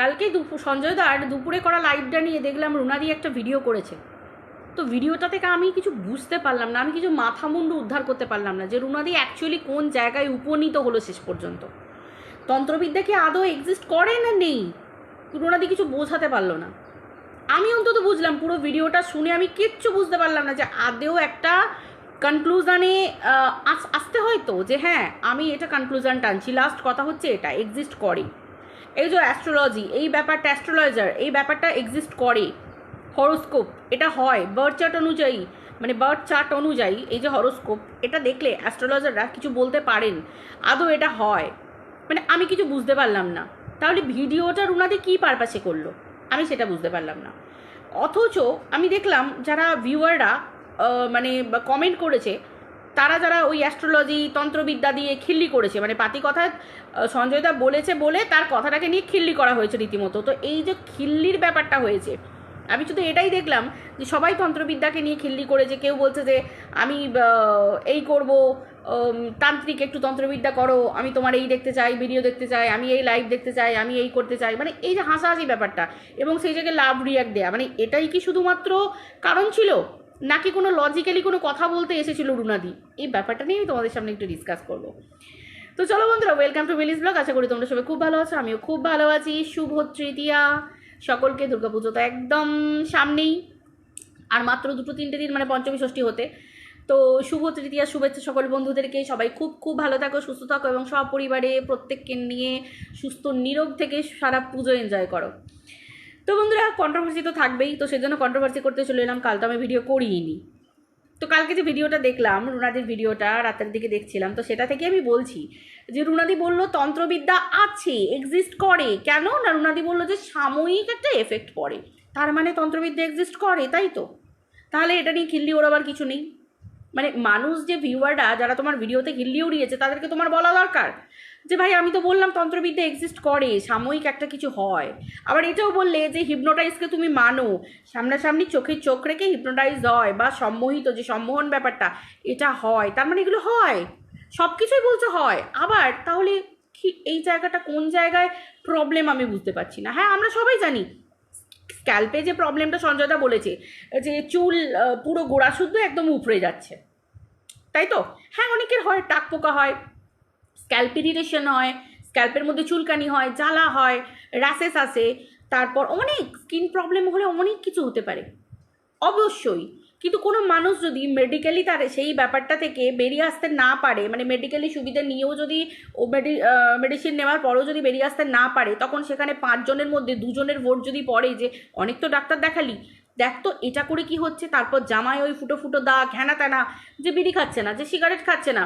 কালকে দুপুর সঞ্জয় দার দুপুরে করা লাইভটা নিয়ে দেখলাম রুনাদি একটা ভিডিও করেছে। তো ভিডিওটা থেকে আমি কিছু বুঝতে পারলাম না, আমি কিছু মাথা মুন্ডু উদ্ধার করতে পারলাম না যে রুনাদি অ্যাকচুয়ালি কোন জায়গায় উপনীত হলো শেষ পর্যন্ত। তন্ত্রবিদ্যা কি আদৌ এক্সিস্ট করে না নেই? রুনাদি কিছু বোঝাতে পারল না। আমি অন্তত বুঝলাম, পুরো ভিডিওটা শুনে আমি কিচ্ছু বুঝতে পারলাম না যে আদেও একটা কনক্লুশনে আসতে হয় তো যে হ্যাঁ আমি এটা কনক্লুশন টানছি লাস্ট কথা হচ্ছে এটা এক্সিস্ট করে। এই যে অ্যাস্ট্রোলজি এই ব্যাপারটা অ্যাস্ট্রোলজার এই ব্যাপারটা এক্সিস্ট করে। হরোস্কোপ এটা হয়। বার্থ চার্ট অনুযায়ী মানে বার্থ চার্ট অনুযায়ী এই যে হরোস্কোপ এটা দেখলে অ্যাস্ট্রোলজাররা কিছু বলতে পারেন। আদৌ এটা হয়? মানে আমি কিছু বুঝতে পারলাম না। তাহলে ভিডিওটার রুনাদি কী পারপাসে করল? আমি সেটা বুঝতে পারলাম না। অথচ আমি দেখলাম যারা ভিউয়াররা মানে কমেন্ট করেছে তারা যারা ওই অ্যাস্ট্রোলজি তন্ত্রবিদ্যা দিয়ে খিল্লি করেছে মানে পাতি কথা সঞ্জয় দা বলেছে বলে তার কথাটাকে নিয়ে খিল্লি করা হয়েছে রীতিমতো। তো এই যে খিল্লির ব্যাপারটা হয়েছে, আমি শুধু এটাই দেখলাম যে সবাই তন্ত্রবিদ্যাকে নিয়ে খিল্লি করেছে কেউ বলছে যে আমি এই করব তান্ত্রিক, একটু তন্ত্রবিদ্যা করো, আমি তোমার এই দেখতে চাই, ভিডিও দেখতে চাই, আমি এই লাইভ দেখতে চাই, আমি এই করতে চাই মানে এই যে হাসাহাসি ব্যাপারটা এবং সেই জায়গায় লাভ রিয়াক্ট দেয়া মানে এটাই কি শুধুমাত্র কারণ ছিল? নাকি কোনো লজিক্যালি কোনো কথা বলতে এসেছিল রুনাদি? এই ব্যাপারটা নিয়ে আমি তোমাদের সামনে একটু ডিসকাস করব। তো চলো বন্ধুরা ওয়েলকাম টু মিলিস ব্লগ আশা করি তোমরা সবাই খুব ভালো আছো, আমিও খুব ভালো আছি। শুভ তৃতীয়া। সকলকে দুর্গাপুজো তো একদম সামনেই, আর মাত্র দুটো তিনটে দিন মানে পঞ্চমী ষষ্ঠী হতে। তো শুভ তৃতীয়া, শুভেচ্ছা সকল বন্ধুদেরকে। সবাই খুব খুব ভালো থাকো, সুস্থ থাকো, এবং সব পরিবারে প্রত্যেককে নিয়ে সুস্থ, নিরোগ থেকে সারা পুজো এনজয় করো। তো বন্ধুরা কন্ট্রোভার্সি তো থাকবেই। তো সেজন্য কন্ট্রোভার্সি করতে চলে এলাম। কাল তো আমি ভিডিও করিনি তো কালকে যে ভিডিওটা দেখলাম, রুনাদির ভিডিওটা রাতের দিকে দেখছিলাম, তো সেটা থেকে আমি বলছি যে রুনাদি বলল, তন্ত্রবিদ্যা আছে এক্সিস্ট করে। কেন? না, রুনাদি বলল যে সাময়িক একটা এফেক্ট পড়ে। তার মানে তন্ত্রবিদ্যা এক্সিস্ট করে, তাই তো? তাহলে এটা নিয়ে খিল্লি ওড়াবার কিছু নেই। মানে মানুষ যে ভিউয়াররা যারা তোমার ভিডিওতে হিল্লি উড়িয়েছে তাদেরকে তোমার বলা দরকার। যে ভাই, আমি তো বললাম তন্ত্রবিদ্যা এক্সিস্ট করে, সাময়িক একটা কিছু হয়। আবার এটাও বললে যে হিপনোটাইজকে তুমি মানো, সামনাসামনি চোখে চোখ রেখে হিপনোটাইজ হয় বা সম্মোহিত যে সম্মোহন ব্যাপারটা, এটা হয়, তার মানে এগুলো হয়। সব কিছুই বলছে হয়। আবার তাহলে কি এই জায়গাটা কোন জায়গায় প্রবলেম আমি বুঝতে পারছি না। হ্যাঁ আমরা সবাই জানি স্ক্যাল্পে যে প্রবলেমটা সঞ্জয়দা বলেছে, যে চুল পুরো গোড়া শুদ্ধ একদম উপড়ে যাচ্ছে। তাই তো? হ্যাঁ অনেকের হয়, টাক পোকা হয় স্ক্যাল্প ইরিটেশন হয়, স্ক্যাল্পের মধ্যে চুলকানি হয়, জ্বালা হয় র্যাসেস আসে, তারপর অনেক স্কিন প্রবলেম হলে অনেক কিছু হতে পারে। অবশ্যই। কিন্তু কোনো মানুষ যদি মেডিকেলি তার সেই ব্যাপারটা থেকে বেরিয়ে আসতে না পারে মানে মেডিকেলি সুবিধা নিয়েও যদি মেডিসিন নেওয়ার পরেও যদি বেরিয়ে আসতে না পারে, তখন সেখানে পাঁচজনের মধ্যে দুজনের ভোট যদি পড়ে যে, অনেক তো ডাক্তার দেখালি। দেখ তো এটা করে কি হচ্ছে? তারপর জামায় ওই ফুটো ফুটো দাগ হ্যানা ত্যানা যে বিড়ি খাচ্ছে না, যে সিগারেট খাচ্ছে না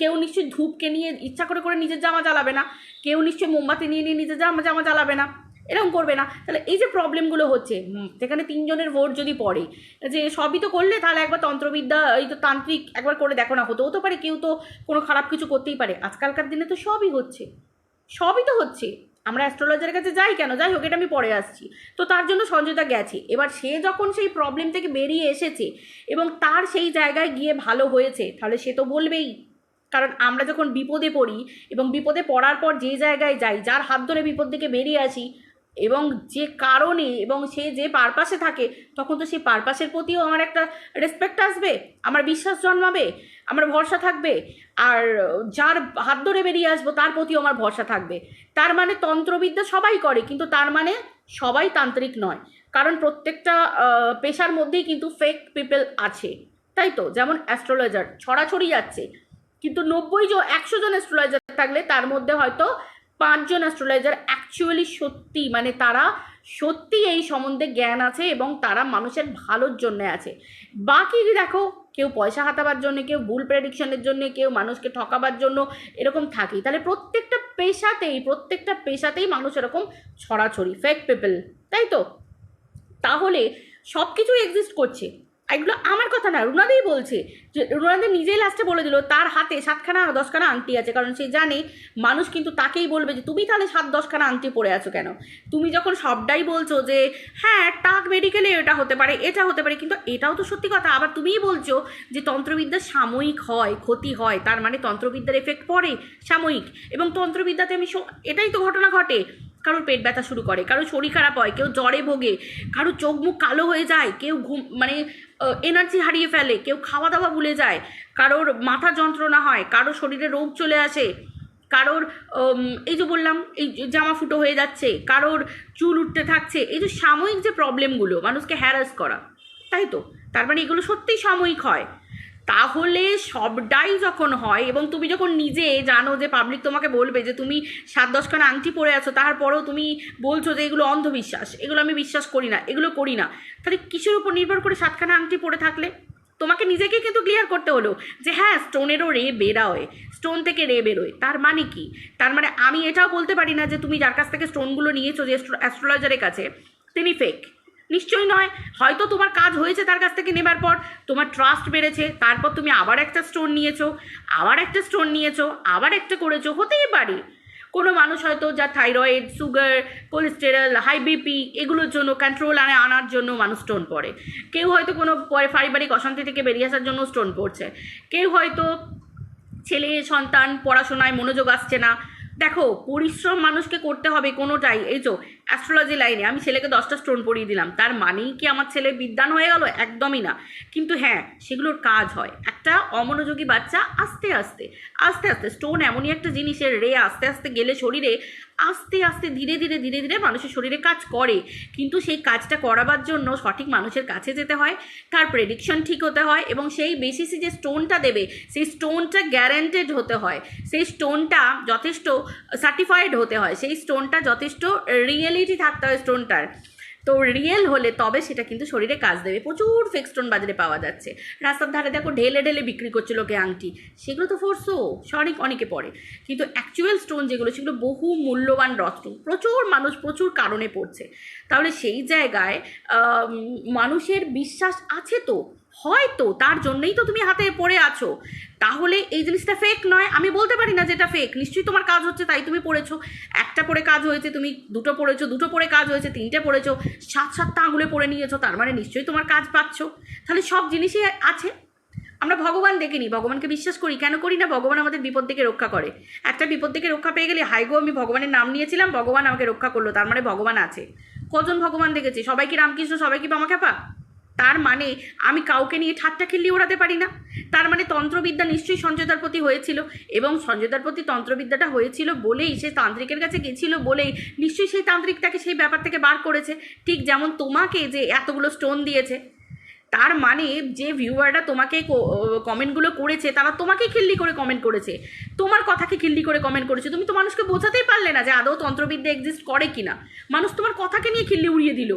কেউ নিশ্চয়ই ধূপকে নিয়ে ইচ্ছা করে করে নিজের জামা জ্বালাবে না। কেউ নিশ্চয়ই মোমবাতি নিয়ে নিয়ে নিজের জামা জামা জ্বালাবে না। এরকম করবে না। তাহলে এই যে প্রবলেমগুলো হচ্ছে সেখানে তিনজনের ভোট যদি পড়ে, যে সবই তো করলে তাহলে একবার তন্ত্রবিদ্যা, এই তো তান্ত্রিক একবার করে দেখো না, হতেও তো পারে, কেউ তো কোনো খারাপ কিছু করতেই পারে। আজকালকার দিনে তো সবই হচ্ছে। সবই তো হচ্ছে। আমরা অ্যাস্ট্রোলজারের কাছে যাই কেন? যাই হোক, এটা আমি পরে আসছি। তো তার জন্য সঞ্জয়দা গেছে। এবার সে যখন সেই প্রবলেম থেকে বেরিয়ে এসেছে এবং তার সেই জায়গায় গিয়ে ভালো হয়েছে, তাহলে সে তো বলবেই। কারণ আমরা যখন বিপদে পড়ি এবং বিপদে পড়ার পর যে জায়গায় যাই, যার হাত ধরে বিপদ থেকে বেরিয়ে আসি এবং যে কারণে এবং সে যে পারপাসে থাকে, তখন তো সেই পারপাসের প্রতিও আমার একটা রেসপেক্ট আসবে, আমার বিশ্বাস জন্মাবে, আমার ভরসা থাকবে, আর যার হাত ধরে বেরিয়ে আসব তার প্রতিও আমার ভরসা থাকবে। তার মানে তন্ত্রবিদ্যা সবাই করে, কিন্তু তার মানে সবাই তান্ত্রিক নয়। কারণ প্রত্যেকটা পেশার মধ্যেই কিন্তু ফেক পিপল আছে, তাই তো? যেমন অ্যাস্ট্রোলজার ছড়াছড়ি যাচ্ছে, কিন্তু নব্বই জন, একশো জন অ্যাস্ট্রোলজার থাকলে তার মধ্যে হয়তো পাঁচজন অ্যাস্ট্রোলজার অ্যাকচুয়ালি সত্যি মানে তারা সত্যি এই সম্বন্ধে জ্ঞান আছে এবং তারা মানুষের ভালোর জন্য আছে। বাকি দেখো, কেউ পয়সা হাতাবার জন্য, কেউ ভুল প্রেডিকশনের জন্য, কেউ মানুষকে ঠকাবার জন্য এরকম থাকেই। তাহলে প্রত্যেকটা পেশাতেই প্রত্যেকটা পেশাতেই মানুষ এরকম ছড়াছড়ি ফেক পিপল তাই তো? তাহলে সব কিছু এক্সিস্ট করছে। এগুলো আমার কথা না, রুনাদেই বলছে। যে রুনাদে নিজেই লাস্টে বলে দিল, তার হাতে সাতখানা, দশখানা আংটি আছে, কারণ সে জানে মানুষ কিন্তু তাকেই বলবে যে, তুমি তাহলে সাত, দশখানা আংটি পরে আছো কেন? তুমি যখন সবটাই বলছো যে হ্যাঁ টাক মেডিকেলে এটা হতে পারে, এটা হতে পারে, কিন্তু এটাও তো সত্যি কথা, আবার তুমিই বলছো যে, তন্ত্রবিদ্যা সাময়িক হয়, ক্ষতি হয়, তার মানে তন্ত্রবিদ্যার এফেক্ট পড়ে, সাময়িক। এবং তন্ত্রবিদ্যাতে আমি এটাই তো ঘটনা ঘটে। কারোর পেট ব্যথা শুরু করে, কারোর শরীর খারাপ হয়, কেউ জ্বরে ভোগে, কারোর চোখ মুখ কালো হয়ে যায়, কেউ ঘুম মানে এনার্জি হারিয়ে ফেলে, কেউ খাওয়া দাওয়া ভুলে যায়, কারোর মাথা যন্ত্রণা হয়, কারোর শরীরে রোগ চলে আসে, কারোর এই যে বললাম, এই জামা ফুটো হয়ে যাচ্ছে, কারোর চুল উঠতে থাকছে, এই যে সাময়িক যে প্রবলেমগুলো মানুষকে হ্যারাস করা, তাই তো? তার মানে এগুলো সত্যিই সাময়িক হয়। তাহলে সবটাই যখন হয় এবং তুমি যখন নিজে জানো যে পাবলিক তোমাকে বলবে যে তুমি সাত দশখানা আংটি পরে আছো, তারপরেও তুমি বলছো যে এগুলো অন্ধবিশ্বাস, এগুলো আমি বিশ্বাস করি না, এগুলো করি না। তাহলে কিসের উপর নির্ভর করে সাতখানা আংটি পরে থাকলে? তোমাকে নিজেকে কিন্তু ক্লিয়ার করতে হলো যে হ্যাঁ স্টোনেরও রে বেরোয় স্টোন থেকে রে বেরোয়, তার মানে কি? তার মানে আমি এটাও বলতে পারি না যে তুমি যার কাছ থেকে স্টোনগুলো নিয়েছো, যে অ্যাস্ট্রোলজারের কাছে, তিনি ফেক নিশ্চয়ই নয়। হয়তো তোমার কাজ হয়েছে তার কাছ থেকে নেবার পর, তোমার ট্রাস্ট বেড়েছে, তারপর তুমি আবার একটা স্টোন নিয়েছো, আবার একটা স্টোন নিয়েছো, আবার একটা করেছ, হতেই পারে। কোনো মানুষ হয়তো যা thyroid sugar cholesterol high BP এগুলোর জন্য কন্ট্রোল আনে আনার জন্য মানুষ স্টোন পড়ে। কেউ হয়তো কোনো পরে পারিবারিক অশান্তি থেকে বেরিয়ে আসার জন্য স্টোন পড়ছে। কেউ হয়তো ছেলে, সন্তান, পড়াশোনায় মনোযোগ আসছে না। দেখো, পরিশ্রম মানুষকে করতে হবে কোনোটাই। এই তো অ্যাস্ট্রোলজি লাইনে আমি ছেলেকে দশটা স্টোন পরিয়ে দিলাম। তার মানেই কি আমার ছেলে বিদ্যান হয়ে গেল? একদমই না। কিন্তু হ্যাঁ সেগুলোর কাজ হয়। একটা অমনোযোগী বাচ্চা আস্তে আস্তে আস্তে আস্তে স্টোন এমনই একটা জিনিসের রে আস্তে আস্তে গেলে শরীরে আস্তে আস্তে ধীরে ধীরে ধীরে ধীরে মানুষের শরীরে কাজ করে। কিন্তু সেই কাজটা করাবার জন্য সঠিক মানুষের কাছে যেতে হয়, তার প্রেডিকশন ঠিক হতে হয় এবং সেই বেসিসে যে স্টোনটা দেবে, সেই স্টোনটা গ্যারান্টেড হতে হয়। সেই স্টোনটা যথেষ্ট সার্টিফাইড হতে হয়। সেই স্টোনটা যথেষ্ট রিয়েলিটি থাকতে হয় স্টোনটার তো রিয়েল হলে তবে সেটা কিন্তু শরীরে কাজ দেবে। প্রচুর ফেক স্টোন বাজারে পাওয়া যাচ্ছে। রাস্তার ধারে দেখো ঢেলে ঢেলে বিক্রি করছে লোকে আংটি। সেগুলো তো ফোর্সও অনেক অনেকে পড়ে কিন্তু অ্যাকচুয়াল স্টোন যেগুলো, সেগুলো বহু মূল্যবান রত্ন প্রচুর মানুষ প্রচুর কারণে পড়ছে। তাহলে সেই জায়গায় মানুষের বিশ্বাস আছে তো? হয়তো তার জন্যই তো তুমি হাতে পড়ে আছো। তাহলে এই জিনিসটা ফেক নয়। আমি বলতে পারি না যে এটা ফেক নিশ্চয়ই তোমার কাজ হচ্ছে তাই তুমি পড়েছো। একটা পরে কাজ হয়েছে, তুমি দুটো পড়েছো, দুটো পরে কাজ হয়েছে, তিনটে পড়েছো, সাত সাতটা আঙুলে পড়ে নিয়েছো, তার মানে নিশ্চয়ই তোমার কাজ পাচ্ছ। তাহলে সব জিনিসই আছে। আমরা ভগবান দেখিনি ভগবানকে বিশ্বাস করি। কেন করি না? ভগবান আমাদের বিপদ থেকে রক্ষা করে। একটা বিপদ থেকে রক্ষা পেয়ে গেলে হাইগো আমি ভগবানের নাম নিয়েছিলাম, ভগবান আমাকে রক্ষা করল, তার মানে ভগবান আছে। কজন ভগবান দেখেছি? সবাই কি রামকৃষ্ণ? সবাই কি বামা খ্যাপা তার মানে আমি কাউকে নিয়ে ঠাট্টা খেললি ওড়াতে পারি না। তার মানে তন্ত্রবিদ্যা নিশ্চয়ই সঞ্জয়দার প্রতি হয়েছিল এবং সঞ্জয়দার প্রতি তন্ত্রবিদ্যাটা হয়েছিল বলেই সে তান্ত্রিকের কাছে গেছিল বলেই নিশ্চয়ই সেই তান্ত্রিক তাকে সেই ব্যাপার থেকে বার করেছে। ঠিক যেমন তোমাকে যে এতগুলো স্টোন দিয়েছে, তার মানে যে ভিউয়াররা তোমাকে কমেন্টগুলো করেছে, তারা তোমাকে খিল্লি করে কমেন্ট করেছে। তোমার কথাকে খিল্লি করে কমেন্ট করেছে। তুমি তো মানুষকে বোঝাতেই পারলে না যে আদৌ তন্ত্রবিদ্যা এক্সিস্ট করে কিনা। মানুষ তোমার কথাকে নিয়ে খিল্লি উড়িয়ে দিল।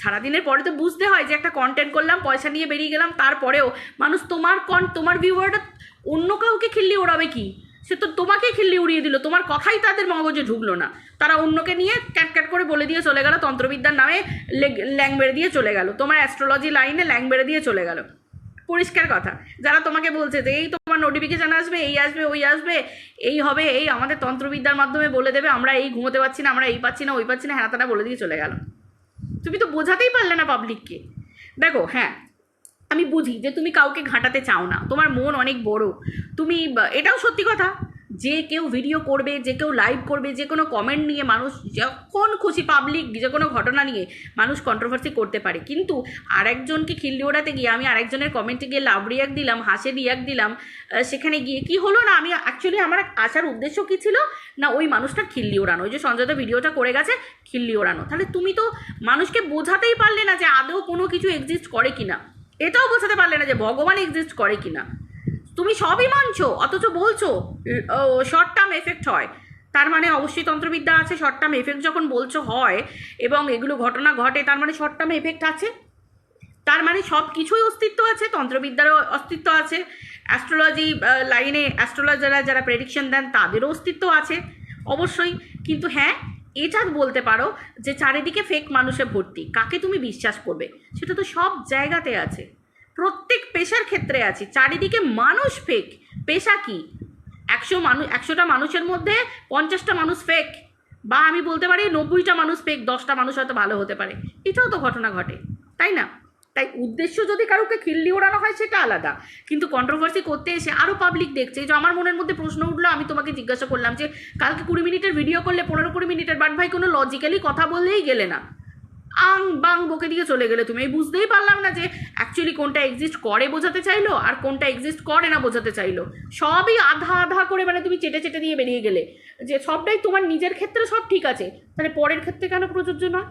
সারাদিনের পরে তো বুঝতে হয় যে একটা কন্টেন্ট করলাম, পয়সা নিয়ে বেরিয়ে গেলাম, তারপরেও মানুষ তোমার কন তোমার ভিউয়ারটা অন্য কাউকে খিল্লি ওড়াবে কি? সে তো তোমাকেই খিল্লি উড়িয়ে দিল, তোমার কথাই তাদের মগজে ঢুকলো না। তারা অন্যকে নিয়ে ক্যাট ক্যাট করে বলে দিয়ে চলে গেল, তন্ত্রবিদ্যার নামে ল্যাং বেড়ে দিয়ে চলে গেল, তোমার অ্যাস্ট্রোলজি লাইনে ল্যাং বেড়ে দিয়ে চলে গেল। পরিষ্কার কথা। যারা তোমাকে বলছে যে এই তোমার নোটিফিকেশান আসবে, এই আসবে, ওই আসবে, এই হবে, এই আমাদের তন্ত্রবিদ্যার মাধ্যমে বলে দেবে, আমরা এই ঘুমোতে পারছি না, আমরা এই পাচ্ছি না, ওই পাচ্ছি না হ্যাঁ তারা বলে দিয়ে চলে গেল। তুমি তো বোঝাতেই পারলে না পাবলিককে দেখো হ্যাঁ আমি বুঝি যে তুমি কাউকে ঘাঁটাতে চাও না। তোমার মন অনেক বড়। তুমি এটাও সত্যি কথা। যে কেউ ভিডিও করবে, যে কেউ লাইভ করবে, যে কোনো কমেন্ট নিয়ে মানুষ যখন খুশি পাবলিক যে কোনো ঘটনা নিয়ে মানুষ কন্ট্রোভার্সি করতে পারে। কিন্তু আরেকজনকে খিল্লি ওড়াতে গিয়ে আমি আরেকজনের কমেন্টে গিয়ে লাভ রিয়াক্ট দিলাম, হাসে রিয়াক্ট দিলাম সেখানে গিয়ে কি হলো না? আমি অ্যাকচুয়ালি আমার আসার উদ্দেশ্য কী ছিল? না, ওই মানুষটা খিল্লি ওড়ানো ওই যে সঞ্জয়দা ভিডিওটা করে গেছে খিল্লি ওড়ানো তাহলে তুমি তো মানুষকে বোঝাতেই পারলে না যে আদৌ কোনো কিছু এক্সিস্ট করে কি না এটাও বোঝাতে পারলে না যে ভগবান এক্সিস্ট করে কিনা। তুমি সবই মানছো, অথচ বলছো শর্ট টার্ম এফেক্ট হয়। তার মানে অবশ্যই তন্ত্রবিদ্যা আছে শর্ট টার্ম এফেক্ট যখন বলছো হয়, এবং এগুলো ঘটনা ঘটে, তার মানে শর্ট টার্ম এফেক্ট আছে। তার মানে সব কিছুই অস্তিত্ব আছে, তন্ত্রবিদ্যারও অস্তিত্ব আছে অ্যাস্ট্রোলজি লাইনে অ্যাস্ট্রোলজাররা যারা প্রেডিকশন দেন, তাদেরও অস্তিত্ব আছে, অবশ্যই। কিন্তু হ্যাঁ এটা বলতে পারো যে চারিদিকে ফেক মানুষে ভর্তি, কাকে তুমি বিশ্বাস করবে? সেটা তো সব জায়গাতে আছে। প্রত্যেক পেশার ক্ষেত্রে আছে। চারিদিকে মানুষ ফেক পেশা কি? একশো মানুষ একশোটা মানুষের মধ্যে পঞ্চাশটা মানুষ ফেক বা আমি বলতে পারি নব্বইটা মানুষ ফেক দশটা মানুষ হয়তো ভালো হতে পারে। এটাও তো ঘটনা ঘটে, তাই না? তাই উদ্দেশ্য যদি কারোকে খিল্লি ওড়ানো হয় সেটা আলাদা। কিন্তু কন্ট্রোভার্সি করতে এসে আরও পাবলিক দেখছে যে আমার মনের মধ্যে প্রশ্ন উঠল, আমি তোমাকে জিজ্ঞাসা করলাম যে, কালকে কুড়ি মিনিটের ভিডিও করলে পনেরো কুড়ি মিনিটের বাট ভাই কোনো লজিক্যালি কথা বললেই গেলে না। আং বাং বকে দিয়ে চলে গেলে তুমি। এই বুঝতেই পারলাম না যে অ্যাকচুয়ালি কোনটা এক্সিস্ট করে বোঝাতে চাইলো আর কোনটা এক্সিস্ট করে না বোঝাতে চাইলো। সবই আধা আধা করে মানে তুমি চেটে চেটে দিয়ে বেরিয়ে গেলে। যে সবটাই তোমার নিজের ক্ষেত্রে সব ঠিক আছে। তাহলে পরের ক্ষেত্রে কেন প্রযোজ্য নয়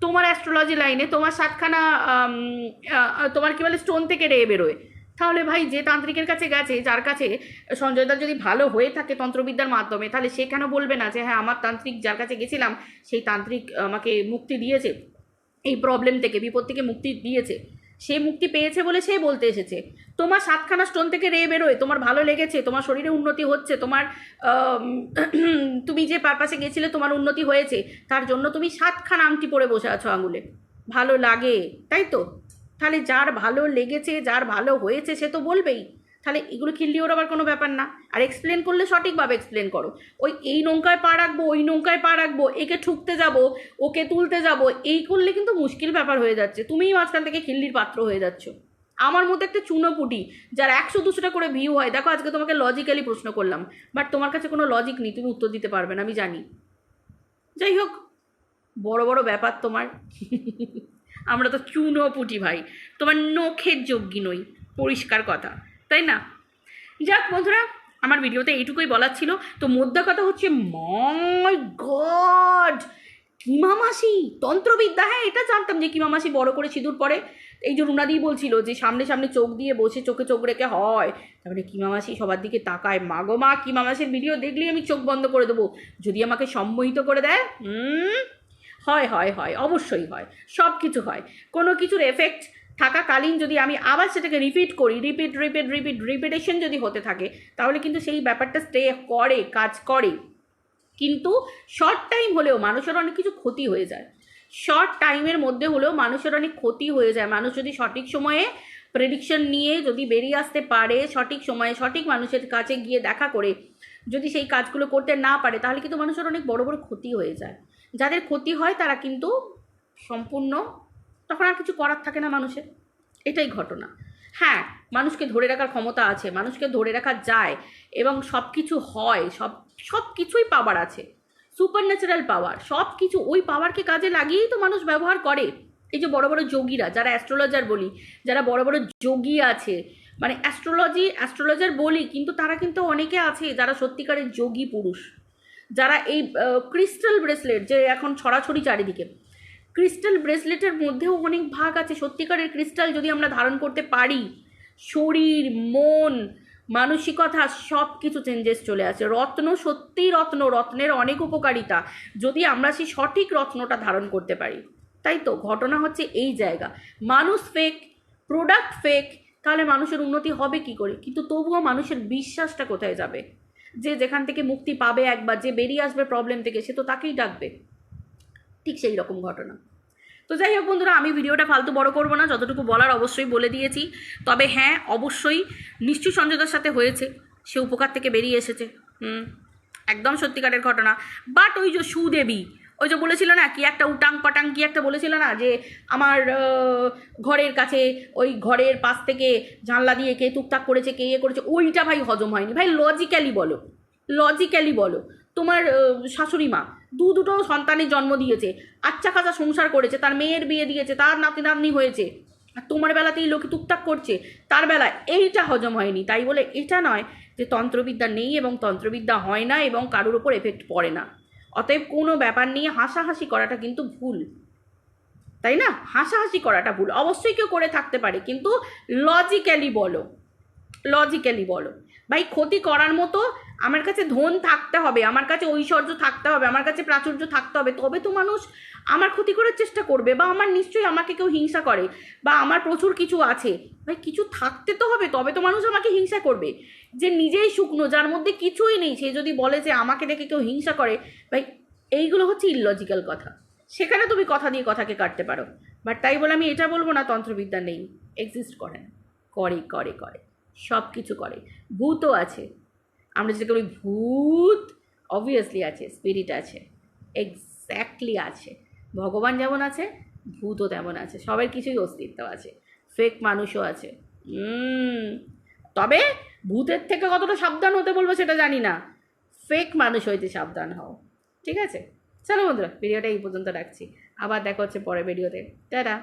তোমার অ্যাস্ট্রোলজি লাইনে তোমার সাতখানা তোমার কি বলে স্টোন থেকে রে বেরোয়। তাহলে ভাই যে তান্ত্রিকের কাছে গেছে, যার কাছে সঞ্জয়দা যদি ভালো হয়ে থাকে তন্ত্রবিদ্যার মাধ্যমে, তাহলে সে কেন বলবে না যে হ্যাঁ আমার তান্ত্রিক যার কাছে গেছিলাম, সেই তান্ত্রিক আমাকে মুক্তি দিয়েছে, এই প্রবলেম থেকে, বিপদ থেকে মুক্তি দিয়েছে। সে মুক্তি পেয়েছে বলে সে বলতে এসেছে। তোমার সাতখানা স্টোন থেকে রে বেরোয়, তোমার ভালো লেগেছে, তোমার শরীরে উন্নতি হচ্ছে, তোমার তুমি যে পারপাসে গেছিলে, তোমার উন্নতি হয়েছে, তার জন্য তুমি সাতখানা আংটি পরে বসে আছো আঙুলে। ভালো লাগে, তাই তো? তাহলে যার ভালো লেগেছে, যার ভালো হয়েছে সে তো বলবেই। তাহলে এগুলো খিল্লি ওর আবার কোনো ব্যাপার না। আর এক্সপ্লেন করলে সঠিকভাবে এক্সপ্লেন করো। ওই এই নৌকায় পা রাখব, ওই নৌকায় পা রাখব, একে ঠুকতে যাব, ওকে তুলতে যাব, এই করলে কিন্তু মুশকিল ব্যাপার হয়ে যাচ্ছে। তুমিই মাঝখান থেকে খিল্লির পাত্র হয়ে যাচ্ছ। আমার মতো একটা চুনোপুটি, যার একশো দুশোটা করে ভিউ হয়, দেখো আজকে তোমাকে লজিক্যালি প্রশ্ন করলাম বাট তোমার কাছে কোনো লজিক নেই, তুমি উত্তর দিতে পারবে না, আমি জানি। যাই হোক, বড় বড় ব্যাপার তোমার। আমরা তো চুনো পুটি ভাই। তোমার নখের যোগ্যী নই, পরিষ্কার কথা, তাই না? যাক বন্ধুরা, আমার ভিডিওতে এইটুকুই বলার ছিল। তো মোদ্দা কথা হচ্ছে, মাই গড! কিমা মাসি তন্ত্রবিদ্যা হ্যাঁ এটা জানতাম যে কিমা মাসি বড় করে সিঁদুর পরে। এই যে রুনাদি বলছিল যে সামনে সামনে চোখ দিয়ে বসে চোখে চোখ রেখে হয়। তারপরে কিমা মাসি সবার দিকে তাকায় মাগো মা কিমা মাসির ভিডিও দেখলেই আমি চোখ বন্ধ করে দেবো। যদি আমাকে সম্মোহিত করে দেয়, হুম হয় হয় হয়, অবশ্যই হয়, সব কিছু হয়। কোনো কিছুর এফেক্ট থাকাকালীন যদি আমি আবার সেটাকে রিপিট করি রিপিট রিপিট রিপিট রিপিটেশন যদি হতে থাকে, তাহলে কিন্তু সেই ব্যাপারটা স্টে করে, কাজ করে। কিন্তু শর্ট টাইম হলেও মানুষের অনেক কিছু ক্ষতি হয়ে যায়। শর্ট টাইমের মধ্যে হলেও মানুষের অনেক ক্ষতি হয়ে যায়। মানুষ যদি সঠিক সময়ে প্রেডিকশন নিয়ে যদি বেরিয়ে আসতে পারে, সঠিক সময়ে সঠিক মানুষের কাছে গিয়ে দেখা করে, যদি সেই কাজগুলো করতে না পারে, তাহলে কিন্তু মানুষের অনেক বড় বড় ক্ষতি হয়ে যায়। যাদের ক্ষতি হয় তারা কিন্তু সম্পূর্ণ, তখন আর কিছু করার থাকে না মানুষের। এটাই ঘটনা। হ্যাঁ মানুষকে ধরে রাখার ক্ষমতা আছে, মানুষকে ধরে রাখা যায় এবং সব কিছু হয়, সব সব কিছুই পাওয়ার আছে। সুপার ন্যাচারাল পাওয়ার সব কিছু ওই পাওয়ারকে কাজে লাগিয়েই তো মানুষ ব্যবহার করে। এই যে বড় বড় যোগীরা, যারা অ্যাস্ট্রোলজার বলি, যারা বড় বড় যোগী আছে মানে অ্যাস্ট্রোলজি অ্যাস্ট্রোলজার বলি, কিন্তু তারা কিন্তু অনেকে আছে যারা সত্যিকারের যোগী পুরুষ। যারা এই ক্রিস্টাল ব্রেসলেট যে এখন ছড়াছড়ি চারিদিকে ক্রিস্টাল ব্রেসলেটের মধ্যেও অনেক ভাগ আছে। সত্যিকারের ক্রিস্টাল যদি আমরা ধারণ করতে পারি, শরীর, মন, মানসিকতা সব কিছু চেঞ্জেস চলে আসে। রত্ন সত্যিই রত্ন, রত্নের অনেক উপকারিতা, যদি আমরা সেই সঠিক রত্নটা ধারণ করতে পারি। তাই তো, ঘটনা হচ্ছে এই জায়গা। মানুষ ফেক প্রোডাক্ট ফেক তাহলে মানুষের উন্নতি হবে কি করে? কিন্তু তবুও মানুষের বিশ্বাসটা কোথায় যাবে? যে যেখান থেকে মুক্তি পাবে একবার, যে বেরিয়ে আসবে প্রবলেম থেকে, সে তো তাকেই ডাকবে। ঠিক সেই রকম ঘটনা। তো যাই হোক বন্ধুরা, আমি ভিডিওটা ফালতু বড় করব না, যতটুকু বলার অবশ্যই বলে দিয়েছি। তবে হ্যাঁ অবশ্যই নিশ্চয়ই সঞ্জয়দার সাথে হয়েছে। সে উপকার থেকে বেরিয়ে এসেছে। হুম, একদম সত্যিকারের ঘটনা। বাট ওই যে সুদেবী ওই যে বলেছিল না কি একটা উটাং পাটাং কি একটা বলেছিল না যে আমার ঘরের কাছে, ওই ঘরের পাশ থেকে জানলা দিয়ে কে টুকটাক করেছে, কে ইয়ে করেছে, ওইটা ভাই হজম হয়নি। ভাই লজিক্যালি বলো লজিক্যালি বলো, তোমার শাশুড়ি মা দু দুটো সন্তানের জন্ম দিয়েছে আচ্ছা কাজা সংসার করেছে, তার মেয়ের বিয়ে দিয়েছে, তার নাতি নাতনি হয়েছে, আর তোমার বেলাতেই লোকে টুকটাক করছে, তার বেলা এইটা হজম হয়নি। তাই বলে এটা নয় যে তন্ত্রবিদ্যা নেই এবং তন্ত্রবিদ্যা হয় না এবং কারোর ওপর এফেক্ট পড়ে না। অতএব কোনো ব্যাপার নিয়ে হাসাহাসি করাটা কিন্তু ভুল। তাই না? হাসাহাসি করাটা ভুল। অবশ্যই কেউ করে থাকতে পারে, কিন্তু লজিক্যালি বলো লজিক্যালি বলো। ভাই, ক্ষতি করার মতো আমার কাছে ধন থাকতে হবে, আমার কাছে ঐশ্বর্য থাকতে হবে, আমার কাছে প্রাচুর্য থাকতে হবে, তবে তো মানুষ আমার ক্ষতি করার চেষ্টা করবে বা আমার নিশ্চয়ই আমাকে কেউ হিংসা করে বা আমার প্রচুর কিছু আছে। ভাই, কিছু থাকতে তো হবে, তবে তো মানুষ আমাকে হিংসা করবে। যে নিজেই শুকনো, যার মধ্যে কিছুই নেই, সে যদি বলে যে আমাকে দেখে কেউ হিংসা করে, ভাই, এইগুলো হচ্ছে ইললজিক্যাল কথা। সেখানে তুমি কথা দিয়ে কথাকে কাটতে পারো। বাট তাই বলে আমি এটা বলব না, তন্ত্রবিদ্যা নেই এক্সিস্ট করে না। করে করে করে। সব কিছু করে। ভূতও আছে। আমরা যেটা করি, ভূত অবভিয়াসলি আছে স্পিরিট আছে এক্স্যাক্টলি আছে। ভগবান যেমন আছে, ভূতও তেমন আছে, সবার কিছুই অস্তিত্ব আছে ফেক মানুষও আছে। তবে ভূতের থেকে কতটা সাবধান হতে বলব সেটা জানি না। ফেক মানুষ হইতে সাবধান হও, ঠিক আছে? চলো বন্ধুরা ভিডিওটা এই পর্যন্ত রাখছি। আবার দেখা হচ্ছে পরের ভিডিওতে টাটা!